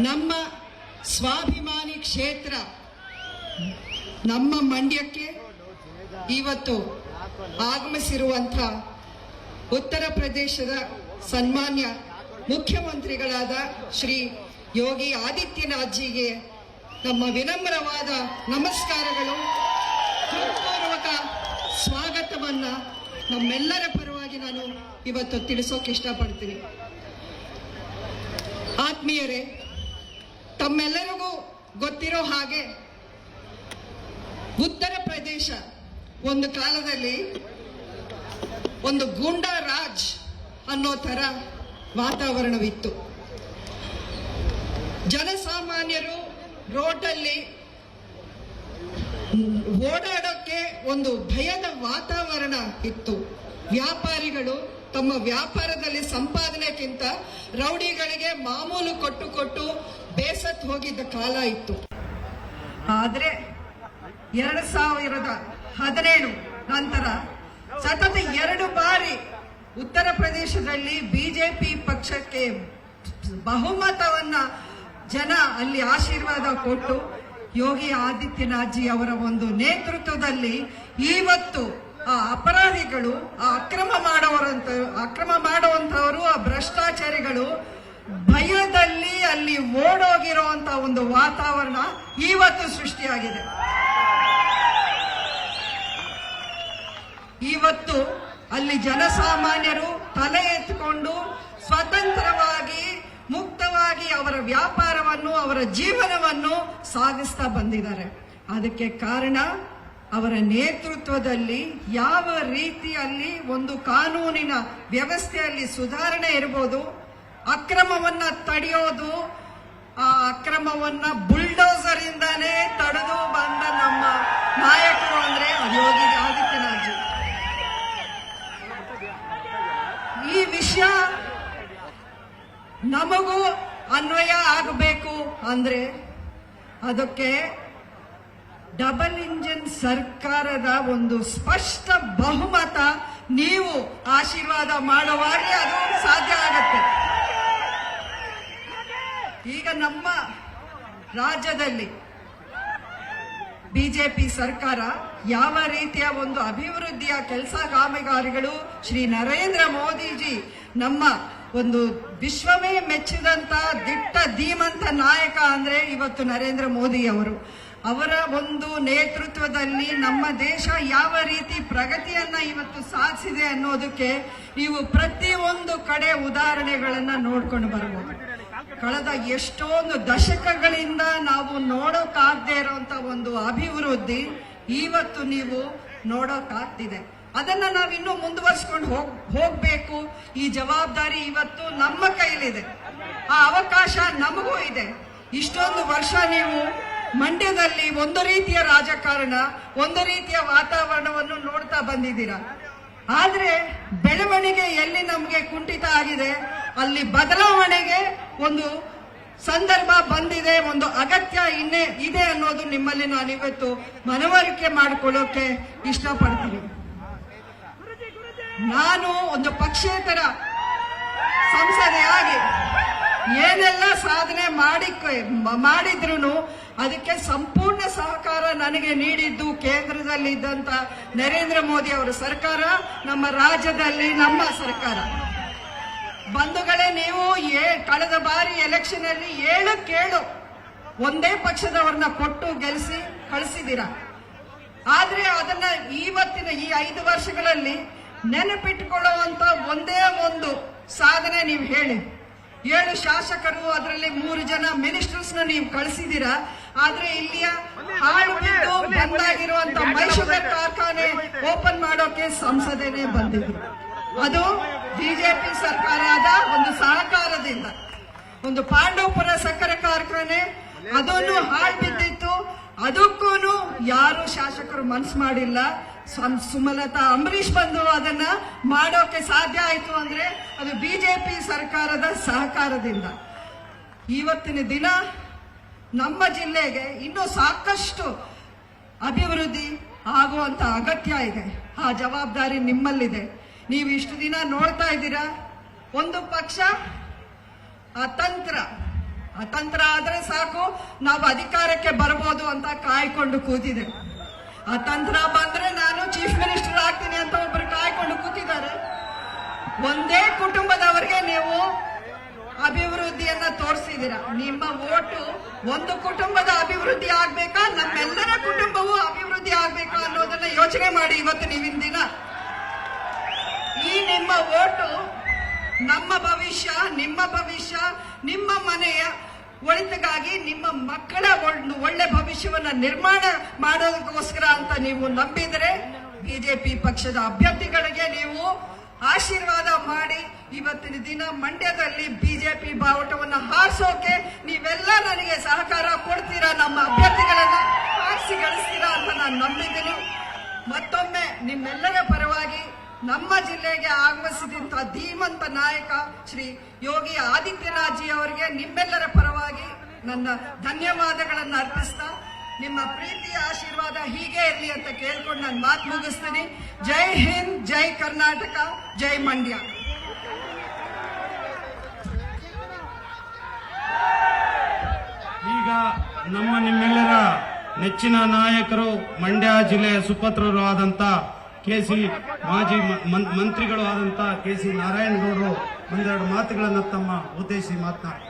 ನಮ್ಮ ಸ್ವಾಭಿಮಾನಿ ಕ್ಷೇತ್ರ ನಮ್ಮ ಮಂಡ್ಯಕ್ಕೆ ಇವತ್ತು ಆಗಮಿಸಿರುವಂಥ ಉತ್ತರ ಪ್ರದೇಶದ ಸನ್ಮಾನ್ಯ ಮುಖ್ಯಮಂತ್ರಿಗಳಾದ ಶ್ರೀ ಯೋಗಿ ಆದಿತ್ಯನಾಥ್ಜಿಗೆ ನಮ್ಮ ವಿನಮ್ರವಾದ ನಮಸ್ಕಾರಗಳು. ಹೃತ್ಪೂರ್ವಕ ಸ್ವಾಗತವನ್ನ ನಮ್ಮೆಲ್ಲರ ಪರವಾಗಿ ನಾನು ಇವತ್ತು ತಿಳಿಸೋಕೆ ಇಷ್ಟಪಡ್ತೀನಿ. ಆತ್ಮೀಯರೇ, ತಮ್ಮೆಲ್ಲರಿಗೂ ಗೊತ್ತಿರೋ ಹಾಗೆ ಉತ್ತರ ಪ್ರದೇಶ ಒಂದು ಕಾಲದಲ್ಲಿ ಒಂದು ಗೂಂಡಾ ರಾಜ್ ಅನ್ನೋ ಥರ ವಾತಾವರಣವಿತ್ತು. ಜನಸಾಮಾನ್ಯರು ರೋಡಲ್ಲಿ ಓಡಾಡೋಕ್ಕೆ ಒಂದು ಭಯದ ವಾತಾವರಣ ಇತ್ತು. ವ್ಯಾಪಾರಿಗಳು ತಮ್ಮ ವ್ಯಾಪಾರದಲ್ಲಿ ಸಂಪಾದನೆಗಿಂತ ರೌಡಿಗಳಿಗೆ ಮಾಮೂಲು ಕೊಟ್ಟು ಕೊಟ್ಟು ಬೇಸತ್ ಹೋಗಿದ್ದ ಕಾಲ ಇತ್ತು. ಆದರೆ ಎರಡು ಸಾವಿರದ ಹದಿನೇಳು ನಂತರ ಸತತ ಎರಡು ಬಾರಿ ಉತ್ತರ ಪ್ರದೇಶದಲ್ಲಿ ಬಿಜೆಪಿ ಪಕ್ಷಕ್ಕೆ ಬಹುಮತವನ್ನ ಜನ ಅಲ್ಲಿ ಆಶೀರ್ವಾದ ಕೊಟ್ಟು ಯೋಗಿ ಆದಿತ್ಯನಾಥ್ಜಿ ಅವರ ಒಂದು ನೇತೃತ್ವದಲ್ಲಿ ಇವತ್ತು ಆ ಅಪರಾಧಿಗಳು, ಆ ಅಕ್ರಮ ಮಾಡೋರಂತ, ಅಕ್ರಮ ಮಾಡುವಂತವರು ಆ ಭ್ರಷ್ಟಾಚಾರಿಗಳು ಭಯದಲ್ಲಿ ಅಲ್ಲಿ ಓಡೋಗಿರುವಂತ ಒಂದು ವಾತಾವರಣ ಇವತ್ತು ಸೃಷ್ಟಿಯಾಗಿದೆ. ಇವತ್ತು ಅಲ್ಲಿ ಜನಸಾಮಾನ್ಯರು ತಲೆ ಎತ್ತಿಕೊಂಡು ಸ್ವತಂತ್ರವಾಗಿ, ಮುಕ್ತವಾಗಿ ಅವರ ವ್ಯಾಪಾರವನ್ನು, ಅವರ ಜೀವನವನ್ನು ಸಾಗಿಸ್ತಾ ಬಂದಿದ್ದಾರೆ. ಅದಕ್ಕೆ ಕಾರಣ ಅವರ ನೇತೃತ್ವದಲ್ಲಿ ಯಾವ ರೀತಿಯಲ್ಲಿ ಒಂದು ಕಾನೂನಿನ ವ್ಯವಸ್ಥೆಯಲ್ಲಿ ಸುಧಾರಣೆ ಇರಬಹುದು ಅಕ್ರಮವನ್ನ ತಡೆಯೋದು, ಆ ಅಕ್ರಮವನ್ನ ಬುಲ್ಡೋಸರ್ ಇಂದಾನೇ ತಡೆದು ಬಂದ ನಮ್ಮ ನಾಯಕರು ಅಂದ್ರೆ ಯೋಗಿ ಆದಿತ್ಯನಾಥ್ಜಿ. ಈ ವಿಷಯ ನಮಗೂ ಅನ್ವಯ ಆಗಬೇಕು ಅಂದ್ರೆ ಅದಕ್ಕೆ ಡಬಲ್ ಇಂಜಿನ್ ಸರ್ಕಾರದ ಒಂದು ಸ್ಪಷ್ಟ ಬಹುಮತ ನೀವು ಆಶೀರ್ವಾದ ಮಾಡುವಾಗೆ ಅದು ಸಾಧ್ಯ ಆಗುತ್ತೆ. ಈಗ ನಮ್ಮ ರಾಜ್ಯದಲ್ಲಿ ಬಿಜೆಪಿ ಸರ್ಕಾರ ಯಾವ ರೀತಿಯ ಒಂದು ಅಭಿವೃದ್ಧಿಯ ಕೆಲಸ ಕಾಮಗಾರಿಗಳು ಶ್ರೀ ನರೇಂದ್ರ ಮೋದಿಜಿ ನಮ್ಮ ಒಂದು ವಿಶ್ವವೇ ಮೆಚ್ಚಿದಂತ ದಿಟ್ಟ ಧೀಮಂತ ನಾಯಕ ಅಂದ್ರೆ ಇವತ್ತು ನರೇಂದ್ರ ಮೋದಿ ಅವರು ಅವರ ಒಂದು ನೇತೃತ್ವದಲ್ಲಿ ನಮ್ಮ ದೇಶ ಯಾವ ರೀತಿ ಪ್ರಗತಿಯನ್ನ ಇವತ್ತು ಸಾಧಿಸಿದೆ ಅನ್ನೋದಕ್ಕೆ ನೀವು ಪ್ರತಿಯೊಂದು ಕಡೆ ಉದಾಹರಣೆಗಳನ್ನ ನೋಡ್ಕೊಂಡು ಬರಬಹುದು ಕಳೆದ ಎಷ್ಟೊಂದು ದಶಕಗಳಿಂದ ನಾವು ನೋಡೋಕಾಗದೇ ಇರುವಂತ ಒಂದು ಅಭಿವೃದ್ಧಿ ಇವತ್ತು ನೀವು ನೋಡೋಕಾಗ್ತಿದೆ. ಅದನ್ನ ನಾವು ಇನ್ನೂ ಮುಂದುವರ್ಸ್ಕೊಂಡು ಹೋಗ್, ಹೋಗ್ಬೇಕು. ಈ ಜವಾಬ್ದಾರಿ ಇವತ್ತು ನಮ್ಮ ಕೈಲಿದೆ. ಆ ಅವಕಾಶ ನಮಗೂ ಇದೆ. ಇಷ್ಟೊಂದು ವರ್ಷ ನೀವು ಮಂಡ್ಯದಲ್ಲಿ ಒಂದು ರೀತಿಯ ರಾಜಕಾರಣ, ಒಂದು ರೀತಿಯ ವಾತಾವರಣವನ್ನು ನೋಡ್ತಾ ಬಂದಿದ್ದೀರಾ? ಆದ್ರೆ ಬೆಳವಣಿಗೆ ಎಲ್ಲಿ ನಮಗೆ ಕುಂಠಿತ ಆಗಿದೆ, ಅಲ್ಲಿ ಬದಲಾವಣೆಗೆ ಒಂದು ಸಂದರ್ಭ ಬಂದಿದೆ, ಒಂದು ಅಗತ್ಯ ಇನ್ನೇ ಇದೆ ಅನ್ನೋದು ನಿಮ್ಮಲ್ಲಿ ನಾನು ಇವತ್ತು ಮನವರಿಕೆ ಮಾಡಿಕೊಳ್ಳೋಕೆ ಇಷ್ಟಪಡ್ತೀನಿ. ನಾನು ಒಂದು ಪಕ್ಷೇತರ ಸಂಸದೆಯಾಗಿ ಏನೆಲ್ಲ ಸಾಧನೆ ಮಾಡಿ ಮಾಡಿದ್ರು ಅದಕ್ಕೆ ಸಂಪೂರ್ಣ ಸಹಕಾರ ನನಗೆ ನೀಡಿದ್ದು ಕೇಂದ್ರದಲ್ಲಿ ಇದ್ದಂತ ನರೇಂದ್ರ ಮೋದಿ ಅವರ ಸರ್ಕಾರ, ನಮ್ಮ ರಾಜ್ಯದಲ್ಲಿ ನಮ್ಮ ಸರ್ಕಾರ. ಬಂಧುಗಳೇ, ನೀವು ಏ- ಕಳೆದ ಬಾರಿ ಎಲೆಕ್ಷನ್ ಅಲ್ಲಿ ಏಳು ಕೇಳು. ಒಂದೇ ಪಕ್ಷದವ್ರನ್ನ ಕೊಟ್ಟು ಗೆಲ್ಲಿಸಿ ಕಳಿಸಿದ್ದೀರಾ? ಆದ್ರೆ ಅದನ್ನ ಇವತ್ತಿನ ಈ ಐದು ವರ್ಷಗಳಲ್ಲಿ ನೆನಪಿಟ್ಟುಕೊಳ್ಳುವಂತ ಒಂದೇ ಒಂದು ಸಾಧನೆ ನೀವು ಹೇಳಿ. ಏಳು ಶಾಸಕರು, ಅದರಲ್ಲಿ ಮೂರು ಜನ ಮಿನಿಸ್ಟರ್ಸ್ನ ನೀವು ಕಳಿಸಿದ್ದೀರಾ? ಆದ್ರೆ ಇಲ್ಲಿಯ ಹಾಳು ಬಿಟ್ಟು ಬಂದಾಗಿರುವಂತ ಮೈಸೂರು ಕಾರ್ಖಾನೆ ಓಪನ್ ಮಾಡೋಕೆ ಸಂಸದೇನೆ ಬಂದಿದ್ರು. ಅದು ಬಿಜೆಪಿ ಸರ್ಕಾರದ ಒಂದು ಸಹಕಾರದಿಂದ. ಒಂದು ಪಾಂಡವಪುರ ಸಕ್ಕರೆ ಕಾರ್ಖಾನೆ ಅದನ್ನು ಹಾಳು ಬಿದ್ದಿತ್ತು. ಅದಕ್ಕೂ ಯಾರು ಶಾಸಕರು ಮನ್ಸು ಮಾಡಿಲ್ಲ. ಸುಮಲತಾ ಅಂಬರೀಷ್ ಬಂದು ಅದನ್ನ ಮಾಡೋಕೆ ಸಾಧ್ಯ ಆಯ್ತು ಅಂದ್ರೆ ಅದು ಬಿಜೆಪಿ ಸರ್ಕಾರದ ಸಹಕಾರದಿಂದ. ಇವತ್ತಿನ ದಿನ ನಮ್ಮ ಜಿಲ್ಲೆಗೆ ಇನ್ನೂ ಸಾಕಷ್ಟು ಅಭಿವೃದ್ಧಿ ಆಗುವಂತ ಅಗತ್ಯ ಇದೆ. ಆ ಜವಾಬ್ದಾರಿ ನಿಮ್ಮಲ್ಲಿದೆ. ನೀವು ಇಷ್ಟು ದಿನ ನೋಡ್ತಾ ಇದ್ದೀರಾ? ಒಂದು ಪಕ್ಷ ಅತಂತ್ರ. ಅತಂತ್ರ ಆದ್ರೆ ಸಾಕು, ನಾವು ಅಧಿಕಾರಕ್ಕೆ ಬರಬಹುದು ಅಂತ ಕಾಯ್ಕೊಂಡು ಕೂತಿದೆ. ಅತಂತ್ರ ಬಂದ್ರೆ ನಾನು ಚೀಫ್ ಮಿನಿಸ್ಟರ್ ಆಗ್ತೀನಿ ಅಂತ ಒಬ್ರು ಕಾಯ್ಕೊಂಡು ಕೂತಿದ್ದಾರೆ. ಒಂದೇ ಕುಟುಂಬದವರಿಗೆ ನೀವು ಅಭಿವೃದ್ಧಿಯನ್ನ ತೋರಿಸಿದ್ದೀರಾ? ನಿಮ್ಮ ಓಟು ಒಂದು ಕುಟುಂಬದ ಅಭಿವೃದ್ಧಿ ಆಗ್ಬೇಕಾ? ನಮ್ಮೆಲ್ಲರ ಕುಟುಂಬವು ಅಭಿವೃದ್ಧಿ ಆಗ್ಬೇಕಾ ಅನ್ನೋದನ್ನ ಯೋಚನೆ ಮಾಡಿ ಇವತ್ತು ನೀವಿನ ದಿನ. ಈ ನಿಮ್ಮ ಓಟು ನಮ್ಮ ಭವಿಷ್ಯ, ನಿಮ್ಮ ಭವಿಷ್ಯ, ನಿಮ್ಮ ಮನೆಯ ಒಳಿತಿಗಾಗಿ ನಿಮ್ಮ ಮಕ್ಕಳ ಒಳ್- ಒಳ್ಳೆ ಭವಿಷ್ಯವನ್ನ ನಿರ್ಮಾಣ ಮಾಡೋದಕ್ಕೋಸ್ಕರ ಅಂತ ನೀವು ನಂಬಿದರೆ ಬಿಜೆಪಿ ಪಕ್ಷದ ಅಭ್ಯರ್ಥಿಗಳಿಗೆ ನೀವು ಆಶೀರ್ವಾದ ಮಾಡಿ ಇವತ್ತಿನ ದಿನ ಮಂಡ್ಯದಲ್ಲಿ ಬಿಜೆಪಿ ಬಾವುಟವನ್ನ ಹಾರಿಸೋಕೆ ನೀವೆಲ್ಲ ನನಗೆ ಸಹಕಾರ ಕೊಡ್ತೀರಾ, ನಮ್ಮ ಅಭ್ಯರ್ಥಿಗಳನ್ನ ಹಾರಿಸಿ ಗಳಿಸ್ತೀರಾ ಅಂತ ನಾನು ನಂಬಿದ್ದೀನಿ. ಮತ್ತೊಮ್ಮೆ ನಿಮ್ಮೆಲ್ಲರ ಪರವಾಗಿ ನಮ್ಮ ಜಿಲ್ಲೆಗೆ ಆಗಮಿಸಿದಂಥ ಧೀಮಂತ ನಾಯಕ ಶ್ರೀ ಯೋಗಿ ಆದಿತ್ಯನಾಥ್ ಜಿ ಅವರಿಗೆ ನಿಮ್ಮೆಲ್ಲರ ಪರವಾಗಿ ನನ್ನ ಧನ್ಯವಾದಗಳನ್ನು ಅರ್ಪಿಸ್ತಾ, ನಿಮ್ಮ ಪ್ರೀತಿಯ ಆಶೀರ್ವಾದ ಹೀಗೆ ಇರಲಿ ಅಂತ ಕೇಳ್ಕೊಂಡು ನಾನು ಮಾತು ಮುಗಿಸ್ತೀನಿ. ಜೈ ಹಿಂದ್, ಜೈ ಕರ್ನಾಟಕ, ಜೈ ಮಂಡ್ಯ. ಈಗ ನಮ್ಮ ನಿಮ್ಮೆಲ್ಲರ ನೆಚ್ಚಿನ ನಾಯಕರು ಮಂಡ್ಯ ಜಿಲ್ಲೆಯ ಸುಪತ್ರರು ಆದಂತ ಕೆ ಸಿ ಮಾಜಿ ಮಂತ್ರಿಗಳು ಆದಂಥ ಕೆ ಸಿ ನಾರಾಯಣಗೌಡರು ಒಂದೆರಡು ಮಾತುಗಳನ್ನು ತಮ್ಮ ಉದ್ದೇಶಿಸಿ ಮಾತನಾಡಿ